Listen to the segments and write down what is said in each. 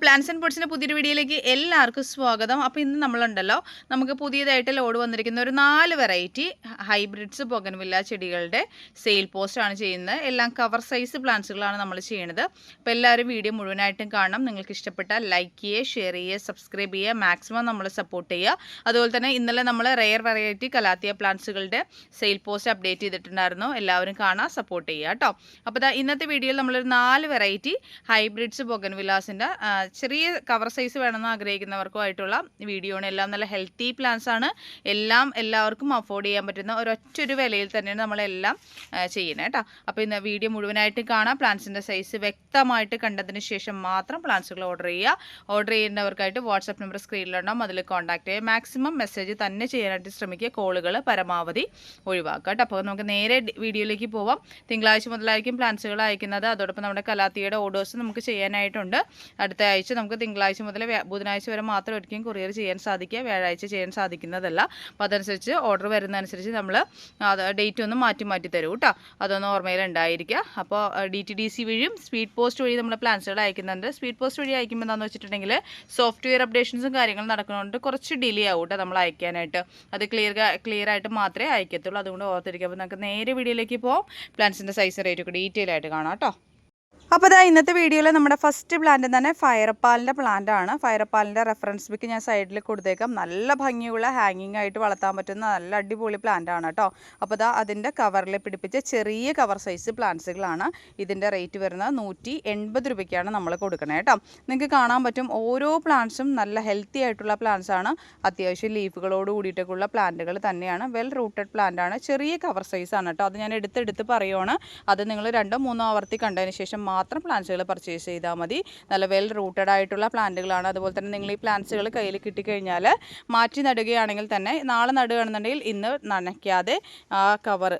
Plans and പോർട്സിന്റെ പുതിയൊരു വീഡിയോയിലേക്ക് എല്ലാവർക്കും സ്വാഗതം. അപ്പോൾ ഇന്ന് നമ്മളുണ്ടല്ലോ നമുക്ക് പുതിയതായിട്ട് ലോഡ് വന്നിരിക്കുന്ന ഒരു നാല് വെറൈറ്റി ഹൈബ്രിഡ്സ് ബൊഗൻവില്ല ചെടികളുടെ സെയിൽ പോസ്റ്റാണ് ചെയ്യുന്നത്. എല്ലാം കവർ സൈസ് പ്ലാന്റ്സുകളാണ് നമ്മൾ ചെയ്യുന്നത്. അപ്പോൾ എല്ലാവരും വീഡിയോ മുഴുവനായിട്ടും കാണണം. നിങ്ങൾക്ക് ഇഷ്ടപ്പെട്ടാൽ ലൈക്ക് ചെയ്യുക ഷെയർ ചെയ്യുക സബ്സ്ക്രൈബ് ചെയ്യുക മാക്സിമം നമ്മൾ സപ്പോർട്ട് ചെയ്യുക. അതുപോലെ തന്നെ ഇന്നലെ നമ്മൾ റെയർ വെറൈറ്റി കലാത്തിയ പ്ലാന്റ്സുകളുടെ സെയിൽ പോസ്റ്റ് അപ്ഡേറ്റ് ചെയ്തിട്ടുണ്ടായിരുന്നു. എല്ലാവരും കാണാൻ സപ്പോർട്ട് ചെയ്യുക കേട്ടോ. അപ്പോൾ ഇന്നത്തെ വീഡിയോയിൽ നമ്മളൊരു നാല് വെറൈറ്റി ഹൈബ്രിഡ്സ് ബൊഗൻവില്ലാസിന്റെ ചെറിയ കവർ സൈസ് വേണമെന്ന് ആഗ്രഹിക്കുന്നവർക്കുമായിട്ടുള്ള വീഡിയോ ആണ്. എല്ലാം നല്ല ഹെൽത്തി പ്ലാൻസ് ആണ്. എല്ലാം എല്ലാവർക്കും അഫോർഡ് ചെയ്യാൻ പറ്റുന്ന ഒരൊറ്റൊരു വിലയിൽ തന്നെയാണ് നമ്മളെല്ലാം ചെയ്യുന്നത് കേട്ടോ. അപ്പോൾ ഇന്ന് വീഡിയോ മുഴുവനായിട്ട് കാണാം. പ്ലാൻസിന്റെ സൈസ് വ്യക്തമായിട്ട് കണ്ടതിന് ശേഷം മാത്രം പ്ലാൻസുകൾ ഓർഡർ ചെയ്യുക. ഓർഡർ ചെയ്യുന്നവർക്കായിട്ട് വാട്സപ്പ് നമ്പർ സ്ക്രീനിലുണ്ടാവും അതിൽ കോൺടാക്ട് ചെയ്യുക. മാക്സിമം മെസ്സേജ് തന്നെ ചെയ്യാനായിട്ട് ശ്രമിക്കുക. കോളുകൾ പരമാവധി ഒഴിവാക്കുക കേട്ടോ. അപ്പോൾ നമുക്ക് നേരെ വീഡിയോയിലേക്ക് പോവാം. തിങ്കളാഴ്ച മുതലായിരിക്കും പ്ലാൻസുകൾ അയക്കുന്നത്. അതോടൊപ്പം നമ്മുടെ കലാത്തിയുടെ ഓർഡേഴ്സ് നമുക്ക് ചെയ്യാനായിട്ടുണ്ട്. അടുത്ത ആഴ്ച നമുക്ക് തിങ്കളാഴ്ച മുതൽ ബുധനാഴ്ച വരെ മാത്രം ഒരിക്കലും കൊറിയർ ചെയ്യാൻ സാധിക്കുക വ്യാഴാഴ്ച ചെയ്യാൻ സാധിക്കുന്നതല്ല. അപ്പോൾ അതനുസരിച്ച് ഓർഡർ വരുന്നതനുസരിച്ച് നമ്മൾ ഡേറ്റ് ഒന്ന് മാറ്റി മാറ്റി തരും കേട്ടോ അതൊന്ന് ഓർമ്മയിൽ ഉണ്ടായിരിക്കുക അപ്പോൾ ഡി ടി ഡി സി വഴിയും സ്പീഡ് പോസ്റ്റ് വഴി നമ്മൾ പ്ലാൻസുകൾ അയക്കുന്നുണ്ട്. സ്പീഡ് പോസ്റ്റ് വഴി അയക്കുമ്പോൾ എന്താണെന്ന് വെച്ചിട്ടുണ്ടെങ്കിൽ സോഫ്റ്റ്വെയർ അപ്ഡേഷൻസും കാര്യങ്ങളും നടക്കുന്നതുകൊണ്ട് കുറച്ച് ഡിലേ ആവും കേട്ടോ നമ്മൾ അയക്കാനായിട്ട്. അത് ക്ലിയർ ക്ലിയർ ആയിട്ട് മാത്രമേ അയക്കത്തുള്ളൂ. അതുകൊണ്ട് ഓർത്തിരിക്കുക. അപ്പോൾ നമുക്ക് നേരെ വീഡിയോയിലേക്ക് പോകാം പ്ലാൻസിന്റെ സൈസ് റേറ്റ് ഒക്കെ ഡീറ്റെയിൽ ആയിട്ട് കാണാം കേട്ടോ അപ്പോൾ ഇതാ ഇന്നത്തെ വീഡിയോയിൽ നമ്മുടെ ഫസ്റ്റ് പ്ലാന്റ് തന്നെ ഫയർപ്പാലിന്റെ പ്ലാന്റ് ആണ്. ഫയർപ്പാലിന്റെ റെഫറൻസ് ബുക്ക് ഞാൻ സൈഡിൽ കൊടുത്തേക്കാം. നല്ല ഭംഗിയുള്ള ഹാങ്ങിങ് ആയിട്ട് വളർത്താൻ പറ്റുന്ന നല്ല അടിപൊളി പ്ലാന്റ് ആണ് കേട്ടോ അപ്പോൾ ഇതാ അതിന്റെ കവറിൽ പിടിപ്പിച്ച ചെറിയ കവർ സൈസ് പ്ലാന്റ്സുകളാണ് ഇതിന്റെ റേറ്റ് വരുന്നത് നൂറ്റി എൺപത് രൂപയ്ക്കാണ് നമ്മൾ കൊടുക്കണേ കേട്ടോ നിങ്ങൾക്ക് കാണാൻ പറ്റും ഓരോ പ്ലാന്റ്സും നല്ല ഹെൽത്തി ആയിട്ടുള്ള പ്ലാന്റ്സ് ആണ്. അത്യാവശ്യം ലീഫുകളോട് കൂടിയിട്ടൊക്കെയുള്ള പ്ലാന്റുകൾ തന്നെയാണ്. വെൽ റൂട്ടഡ് പ്ലാന്റ് ആണ്. ചെറിയ കവർ സൈസ് ആണ് കേട്ടോ അത് ഞാൻ എടുത്തെടുത്ത് പറയുവാണ്. അത് നിങ്ങൾ രണ്ടോ മൂന്നോ ആവർത്തി കണ്ടതിന് ശേഷം പ്ലാന്റ്സുകൾ പർച്ചേസ് ചെയ്താൽ മതി. നല്ല വെൽ റൂട്ടഡ് ആയിട്ടുള്ള പ്ലാന്റുകളാണ് അതുപോലെ തന്നെ നിങ്ങൾ ഈ പ്ലാന്റ്സുകൾ കയ്യിൽ കിട്ടിക്കഴിഞ്ഞാൽ മാറ്റി നടുകയാണെങ്കിൽ തന്നെ നാളെ നടുകയാണെന്നുണ്ടെങ്കിൽ ഇന്ന് നനയ്ക്കാതെ ആ കവർ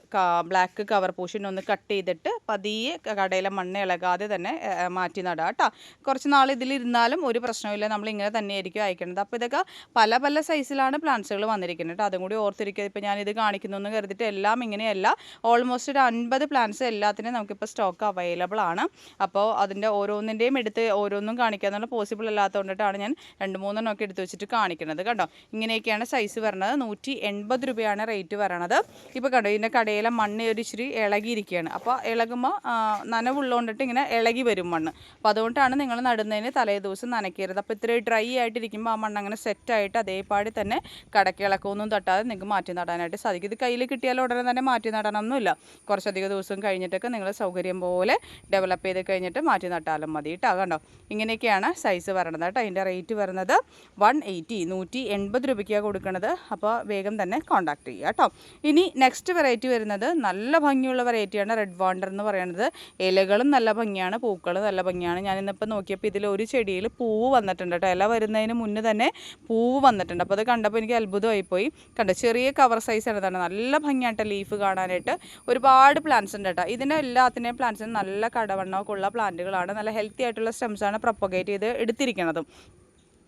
ബ്ലാക്ക് കവർ പോഷൻ ഒന്ന് കട്ട് ചെയ്തിട്ട് പതിയെ കടയിലെ മണ്ണ് ഇളകാതെ തന്നെ മാറ്റി നടുക കേട്ടോ കുറച്ച് നാൾ ഇതിലിരുന്നാലും ഒരു പ്രശ്നമില്ല നമ്മൾ ഇങ്ങനെ തന്നെയായിരിക്കും അയക്കേണ്ടത്. അപ്പോൾ ഇതൊക്കെ പല പല സൈസിലാണ് പ്ലാന്റ്സുകൾ വന്നിരിക്കുന്നത് കേട്ടോ അതും കൂടി ഓർത്തിരിക്കുക. ഇപ്പോൾ ഞാനിത് കാണിക്കുന്നു എന്ന് കരുതിയിട്ട് എല്ലാം ഇങ്ങനെയല്ല. ഓൾമോസ്റ്റ് ഒരു അൻപത് പ്ലാന്റ്സ് എല്ലാത്തിനും നമുക്കിപ്പോൾ സ്റ്റോക്ക് അവൈലബിൾ ആണ്. അപ്പോൾ അതിന്റെ ഓരോന്നിന്റെയും എടുത്ത് ഓരോന്നും കാണിക്കാന്നുള്ള പോസിബിൾ അല്ലാത്തതുകൊണ്ടിട്ടാണ് ഞാൻ രണ്ട് മൂന്നെണ്ണം ഒക്കെ എടുത്ത് വെച്ചിട്ട് കാണിക്കുന്നത് കണ്ടോ? ഇങ്ങനെയൊക്കെയാണ് സൈസ് വരുന്നത് നൂറ്റി എൺപത് രൂപയാണ് റേറ്റ് വരണത്. ഇപ്പോൾ കണ്ടോ ഇതിന്റെ കടയിലെ മണ്ണ് ഒരു ഇച്ചിരി ഇളകിയിരിക്കുകയാണ്. അപ്പോൾ ഇളകുമ്പോൾ നനവുള്ളതുകൊണ്ടിട്ട് ഇങ്ങനെ ഇളകി വരും മണ്ണ്. അപ്പോൾ അതുകൊണ്ടാണ് നിങ്ങൾ നടുന്നതിന് തലേ ദിവസം നനയ്ക്കരുത്. അപ്പോൾ ഇത്രയും ഡ്രൈ ആയിട്ടിരിക്കുമ്പോൾ ആ മണ്ണ് അങ്ങനെ സെറ്റായിട്ട് അതേപാടി തന്നെ കടക്കിളക്കമൊന്നും തട്ടാതെ നിങ്ങൾക്ക് മാറ്റി നടാനായിട്ട് സാധിക്കും. ഇത് കയ്യിൽ കിട്ടിയാൽ ഉടനെ തന്നെ മാറ്റി നടണമെന്നില്ല കുറച്ചധികം ദിവസം കഴിഞ്ഞിട്ടൊക്കെ നിങ്ങൾ സൗകര്യം പോലെ ഡെവലപ്പ് കഴിഞ്ഞിട്ട് മാറ്റി നട്ടാലും മതി കേട്ടോ. കണ്ടോ? ഇങ്ങനെയൊക്കെയാണ് സൈസ് വരണത് കേട്ടോ. അതിന്റെ റേറ്റ് വരുന്നത് വൺ എയ്റ്റി നൂറ്റി എൺപത് രൂപയ്ക്കാണ് കൊടുക്കുന്നത് അപ്പോൾ വേഗം തന്നെ കോൺടാക്ട് ചെയ്യുക കേട്ടോ. ഇനി നെക്സ്റ്റ് വെറൈറ്റി വരുന്നത് നല്ല ഭംഗിയുള്ള വെറൈറ്റിയാണ് റെഡ് വാണ്ടർ എന്ന് പറയുന്നത് ഇലകളും നല്ല ഭംഗിയാണ് പൂക്കളും നല്ല ഭംഗിയാണ്. ഞാൻ ഇന്നിപ്പോൾ നോക്കിയപ്പോൾ ഇതിൽ ഒരു ചെടിയിൽ പൂവ് വന്നിട്ടുണ്ട് കേട്ടോ. ഇല വരുന്നതിന് മുന്നേ തന്നെ പൂവ് വന്നിട്ടുണ്ട്. അപ്പോൾ അത് കണ്ടപ്പോൾ എനിക്ക് അത്ഭുതമായി പോയി കണ്ടോ? ചെറിയ കവർ സൈസ് ആണ് നല്ല ഭംഗിയായിട്ട് ലീഫ് കാണാനായിട്ട്. ഒരുപാട് പ്ലാന്റ്സ് ഉണ്ട് കേട്ടോ. ഇതിന്റെ എല്ലാത്തിന്റെയും പ്ലാന്റ്സിന് നല്ല കടവണ്ണമൊക്കെ ഉള്ള പ്ലാന്റുകളാണ് നല്ല ഹെൽത്തി ആയിട്ടുള്ള സ്റ്റെംസാണ് പ്രൊപ്പഗേറ്റ് ചെയ്ത് എടുത്തിരിക്കുന്നത്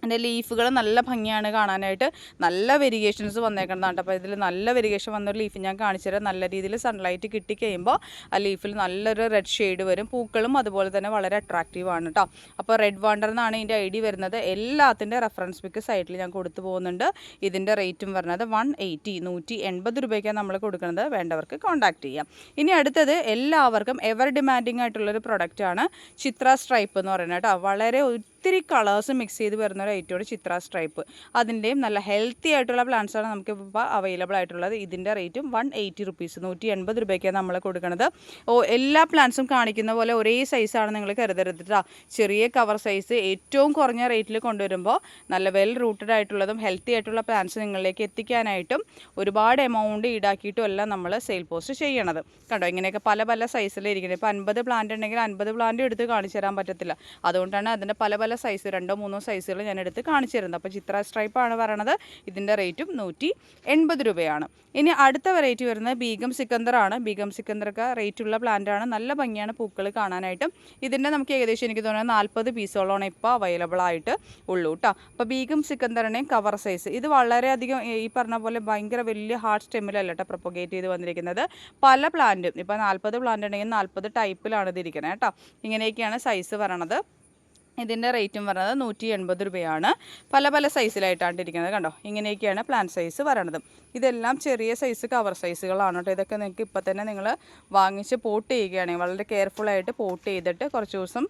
അതിന്റെ ലീഫുകൾ നല്ല ഭംഗിയാണ് കാണാനായിട്ട്. നല്ല വെരിഗേഷൻസ് വന്നേക്കുന്നതാണ് അപ്പോൾ ഇതിൽ നല്ല വെരിഗേഷൻ വന്നൊരു ലീഫ് ഞാൻ കാണിച്ചു തരാം. നല്ല രീതിയിൽ സൺലൈറ്റ് കിട്ടിക്കഴിയുമ്പോൾ ആ ലീഫിൽ നല്ലൊരു റെഡ് ഷെയ്ഡ് വരും. പൂക്കളും അതുപോലെ തന്നെ വളരെ അട്രാക്റ്റീവ് ആണ് കേട്ടോ. അപ്പോൾ റെഡ് വാണ്ടർ എന്നാണ് ഇതിന്റെ ഐ ഡി വരുന്നത്. എല്ലാത്തിന്റെ റെഫറൻസ് പിക്ക് സൈറ്റിൽ ഞാൻ കൊടുത്തു പോകുന്നുണ്ട്. ഇതിന്റെ റേറ്റും വരുന്നത് വൺ എയ്റ്റി നൂറ്റി എൺപത് രൂപയ്ക്കാണ് നമ്മൾ കൊടുക്കുന്നത്. വേണ്ടവർക്ക് കോൺടാക്ട് ചെയ്യാം. ഇനി അടുത്തത് എല്ലാവർക്കും എവർ ഡിമാൻഡിങ് ആയിട്ടുള്ളൊരു പ്രൊഡക്റ്റാണ് ചിത്ര സ്ട്രൈപ്പ് എന്ന് പറയുന്നത് കേട്ടോ. വളരെ ഒത്തിരി കളേഴ്സ് മിക്സ് ചെയ്ത് വരുന്ന ഒരു ഐറ്റമാണ് ചിത്ര സ്ട്രൈപ്പ് അതിന്റെയും നല്ല ഹെൽത്തി ആയിട്ടുള്ള പ്ലാന്റ്സാണ് ആണ് നമുക്ക് ഇപ്പോൾ അവൈലബിൾ ആയിട്ടുള്ളത്. ഇതിന്റെ റേറ്റും വൺ എയ്റ്റി റുപ്പീസ് നൂറ്റി എൺപത് രൂപയ്ക്കാണ് നമ്മൾ കൊടുക്കുന്നത് ഓ എല്ലാ പ്ലാന്റ്സും കാണിക്കുന്ന പോലെ ഒരേ സൈസാണ് നിങ്ങൾ കരുതരുത്. ചെറിയ കവർ സൈസ് ഏറ്റവും കുറഞ്ഞ റേറ്റിൽ കൊണ്ടുവരുമ്പോൾ നല്ല വെൽ റൂട്ടഡ് ആയിട്ടുള്ളതും ഹെൽത്തി ആയിട്ടുള്ള പ്ലാന്റ്സ് നിങ്ങളിലേക്ക് എത്തിക്കാനായിട്ടും ഒരുപാട് എമൗണ്ട് ഈടാക്കിയിട്ടും എല്ലാം നമ്മൾ സെയിൽ പോസ്റ്റ് ചെയ്യണത്. കണ്ടോ? ഇങ്ങനെയൊക്കെ പല പല സൈസിലിരിക്കുന്നത് ഇപ്പോൾ അൻപത് പ്ലാന്റ് ഉണ്ടെങ്കിൽ അൻപത് പ്ലാന്റ് എടുത്ത് കാണിച്ചു തരാൻ പറ്റത്തില്ല. അതുകൊണ്ടാണ് അതിന്റെ പല പല സൈസ് രണ്ടോ മൂന്നോ സൈസുകൾ ഞാൻ എടുത്ത് കാണിച്ചു തരുന്നത് അപ്പോൾ ചിത്ര സ്ട്രൈപ്പാണ് പറയണത്. ഇതിന്റെ റേറ്റും നൂറ്റി എൺപത് രൂപയാണ്. ഇനി അടുത്ത വെറൈറ്റി വരുന്നത് ബീഗം സിക്കന്ദറാണ് ബീഗം സിക്കന്ദറൊക്കെ റേറ്റുള്ള പ്ലാന്റാണ് നല്ല ഭംഗിയാണ് പൂക്കൾ കാണാനായിട്ടും. ഇതിന്റെ നമുക്ക് ഏകദേശം എനിക്ക് തോന്നുന്നത് നാൽപ്പത് പീസോളമാണ് ഇപ്പോൾ അവൈലബിൾ ആയിട്ട് ഉള്ളൂ കേട്ടോ അപ്പോൾ ബീഗം സിക്കന്ദറിനെയും കവർ സൈസ് ഇത് വളരെയധികം ഈ പറഞ്ഞ പോലെ ഭയങ്കര വലിയ ഹാർഡ് സ്റ്റെമ്മിലല്ല കേട്ടോ പ്രൊപ്പഗേറ്റ് ചെയ്ത് വന്നിരിക്കുന്നത്. പല പ്ലാന്റും ഇപ്പോൾ നാൽപ്പത് പ്ലാന്റ് ഉണ്ടെങ്കിൽ നാൽപ്പത് ടൈപ്പിലാണ് ഇതിരിക്കുന്നത് കേട്ടോ ഇങ്ങനെയൊക്കെയാണ് സൈസ് വരണത് ഇതിന്റെ റേറ്റും പറയുന്നത് നൂറ്റി എൺപത് രൂപയാണ്. പല പല സൈസിലായിട്ടാണ് ഇരിക്കുന്നത് കണ്ടോ? ഇങ്ങനെയൊക്കെയാണ് പ്ലാൻ സൈസ് വരണത് ഇതെല്ലാം ചെറിയ സൈസ് കവർ സൈസുകളാണ് കേട്ടോ. ഇതൊക്കെ നിങ്ങൾക്ക് ഇപ്പം തന്നെ നിങ്ങൾ വാങ്ങിച്ച് പോട്ട് ചെയ്യുകയാണെങ്കിൽ വളരെ കെയർഫുള്ളായിട്ട് പോട്ട് ചെയ്തിട്ട് കുറച്ച് ദിവസം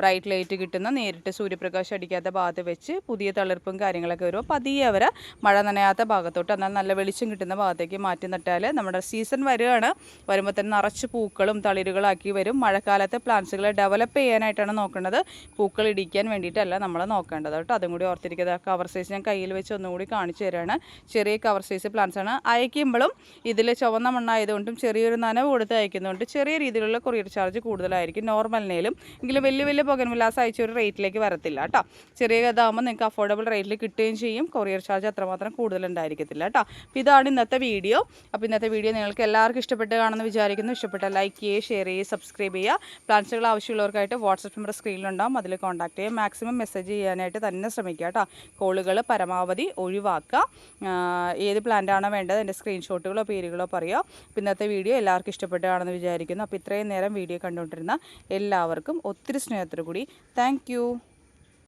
ബ്രൈറ്റ് ലൈറ്റ് കിട്ടുന്ന നേരിട്ട് സൂര്യപ്രകാശം അടിക്കാത്ത ഭാഗത്ത് വെച്ച് പുതിയ തളിർപ്പും കാര്യങ്ങളൊക്കെ വരുമ്പോൾ പതിയെ അവരെ മഴ നനയാത്ത ഭാഗത്തോട്ട് എന്നാൽ നല്ല വെളിച്ചം കിട്ടുന്ന ഭാഗത്തേക്ക് മാറ്റി നട്ടാൽ നമ്മുടെ സീസൺ വരികയാണ്. വരുമ്പോൾ തന്നെ നിറച്ച് പൂക്കളും തളിരുകളാക്കി വരും. മഴക്കാലത്തെ പ്ലാന്റ്സുകളെ ഡെവലപ്പ് ചെയ്യാനായിട്ടാണ് നോക്കുന്നത്. പൂക്കൾ ഇടിക്കാൻ വേണ്ടിയിട്ടല്ല നമ്മൾ നോക്കേണ്ടത് കേട്ടോ. അതും കൂടി ഓർത്തിരിക്കുക. കവർ സൈസ് ഞാൻ കയ്യിൽ വെച്ച് ഒന്നുകൂടി കാണിച്ചു തരാണ്. ചെറിയ കവർ സൈസ് പ്ലാന്റ്സ് ആണ്. അയക്കുമ്പോഴും ഇതിൽ ചുവന്ന മണ്ണായതുകൊണ്ടും ചെറിയൊരു നനവ് കൊടുത്ത് അയക്കുന്നതുകൊണ്ട് ചെറിയ രീതിയിലുള്ള കൊറിയർ ചാർജ് കൂടുതലായിരിക്കും നോർമലിനേലും എങ്കിലും വലിയ വലിയ പുകൻ വിലാസം അയച്ച ഒരു റേറ്റിലേക്ക് വരത്തില്ല കേട്ടോ. ചെറിയ ഇതാകുമ്പോൾ നിങ്ങൾക്ക് അഫോർഡബിൾ റേറ്റിൽ കിട്ടുകയും ചെയ്യും. കൊറിയർ ചാർജ് അത്രമാത്രം കൂടുതലുണ്ടായിരിക്കത്തില്ല കേട്ടോ. അപ്പോൾ ഇതാണ് ഇന്നത്തെ വീഡിയോ അപ്പോൾ ഇന്നത്തെ വീഡിയോ നിങ്ങൾക്ക് എല്ലാവർക്കും ഇഷ്ടപ്പെട്ട് കാണുമെന്ന് വിചാരിക്കുന്നു. ഇഷ്ടപ്പെട്ട ലൈക്ക് ചെയ്യുക ഷെയർ ചെയ്യുക സബ്സ്ക്രൈബ് ചെയ്യുക. പ്ലാൻസുകൾ ആവശ്യമുള്ളവർക്കായിട്ട് വാട്സപ്പ് നമ്പർ സ്ക്രീനിലുണ്ടാവും അതിൽ കോൺടാക്ട് ചെയ്യുക മാക്സിമം മെസ്സേജ് ചെയ്യാനായിട്ട് തന്നെ ശ്രമിക്കുക കേട്ടോ. കോളുകൾ പരമാവധി ഒഴിവാക്കുക. ഏത് പ്ലാന്റാണോ വേണ്ടത് എന്റെ സ്ക്രീൻഷോട്ടുകളോ പേരുകളോ പറയുക. അപ്പോൾ ഇന്നത്തെ വീഡിയോ എല്ലാവർക്കും ഇഷ്ടപ്പെട്ടതാണെന്ന് വിചാരിക്കുന്നു. അപ്പോൾ ഇത്രയും നേരം വീഡിയോ കണ്ടുകൊണ്ടിരുന്ന എല്ലാവർക്കും ഒത്തിരി സ്നേഹത്തോടു കൂടി താങ്ക്